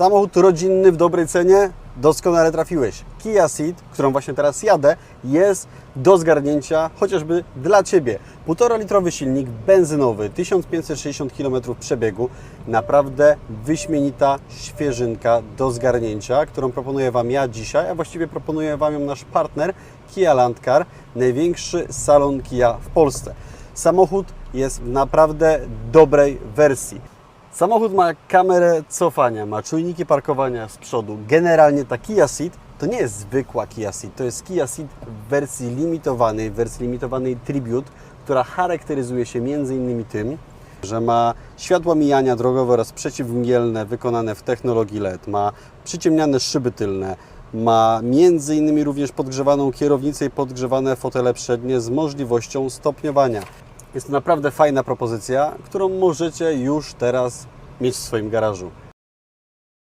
Samochód rodzinny w dobrej cenie? Doskonale trafiłeś. Kia Ceed, którą właśnie teraz jadę, jest do zgarnięcia chociażby dla Ciebie. 1,5 litrowy silnik benzynowy, 1560 km przebiegu. Naprawdę wyśmienita świeżynka do zgarnięcia, którą proponuję Wam ja dzisiaj, a właściwie proponuje Wam ją nasz partner Kia Landcar, największy salon Kia w Polsce. Samochód jest w naprawdę dobrej wersji. Samochód ma kamerę cofania, ma czujniki parkowania z przodu. Generalnie ta Kia Ceed to nie jest zwykła Kia Ceed, to jest Kia Ceed w wersji limitowanej, w wersji limitowanej Tribute, która charakteryzuje się innymi tym, że ma światła mijania drogowe oraz przeciwmgielne wykonane w technologii LED, ma przyciemniane szyby tylne, ma między innymi również podgrzewaną kierownicę i podgrzewane fotele przednie z możliwością stopniowania. Jest to naprawdę fajna propozycja, którą możecie już teraz mieć w swoim garażu.